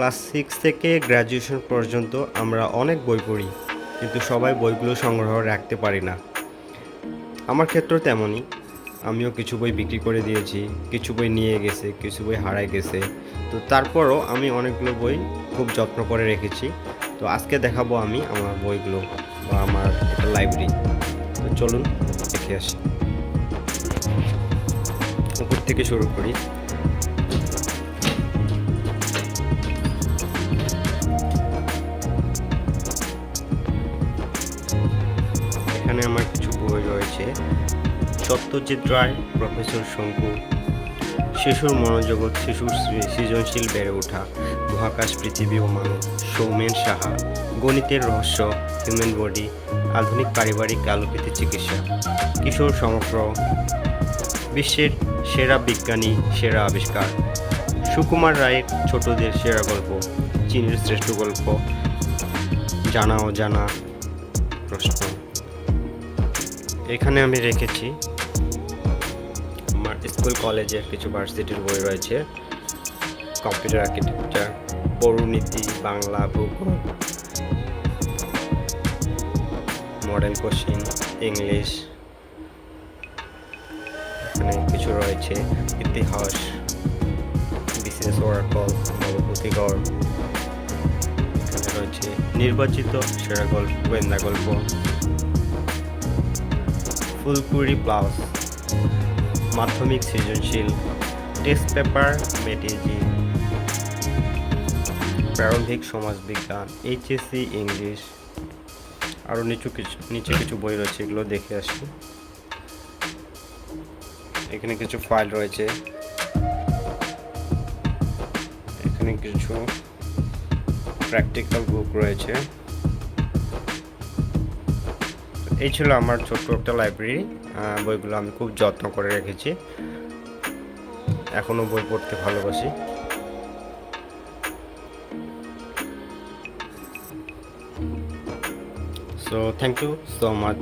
Class six থেকে graduation পর্যন্ত আমরা অনেক বই পড়ি, কিন্তু সবাই বইগুলো সংগ্রহ রাখতে পারি না। আমার ক্ষেত্রেও তেমনই। আমিও কিছু বই বিক্রি করে দিয়েছি, কিছু বই নিয়ে গেছে, কিছু বই হারায় গেছে। তো তারপরও আমি অনেকগুলো বই খুব যত্ন করে রেখেছি। তো আজকে দেখাবো আমি আমার বইগুলো বা আমার একটা লাইব্রেরি। তো চলুন দেখে আসি। উপর থেকে শুরু করি। এখানে আমার কিছু বই রয়েছে। সত্যজিৎ রায়, প্রফেসর শঙ্কু, শিশুর মনোজগৎ, শিশুর সৃজনশীল বেড়ে ওঠা, মহাকাশ, পৃথিবী ও মানুষ সৌমেন সাহা, গণিতের রহস্য হিউম্যান বডি আধুনিক পারিবারিক অ্যালোপ্যাথি চিকিৎসা, কিশোর সমগ্র, বিশ্বের সেরা বিজ্ঞানী, সেরা আবিষ্কার, সুকুমার রায়ের ছোটদের সেরা গল্প, চীনের শ্রেষ্ঠ গল্প, জানা অজানা প্রশ্ন। এখানে আমি রেখেছি। আমার স্কুল কলেজের কিছু ভার্সিটির বই রয়েছে। কম্পিউটার আর্কিটেকচার পৌরনীতি বাংলা, ভূগোল মডার্ন কোশ্চিন ইংলিশ এখানে কিছু রয়েছে। ইতিহাস বিশেষ ওরাকল নবপুতিগড় এখানে রয়েছে। নির্বাচিত সেরা গল্প, গোয়েন্দা গল্প ফুলকুড়ি ব্লাউজ, মাধ্যমিক সৃজনশীল, টেস্ট পেপার, মেটেজি, প্রারম্ভিক সমাজবিজ্ঞান, এইচএসসি ইংলিশ, আরও নিচু কিছু, নিচে কিছু বই রয়েছে, এগুলো দেখে আসি। এখানে কিছু ফাইল রয়েছে। এখানে কিছু প্র্যাকটিক্যাল বুক রয়েছে। এই ছিল আমার ছোট্ট একটা লাইব্রেরি বইগুলো আমি খুব যত্ন করে রেখেছি। এখনও বই পড়তে ভালোবাসি। So thank you so much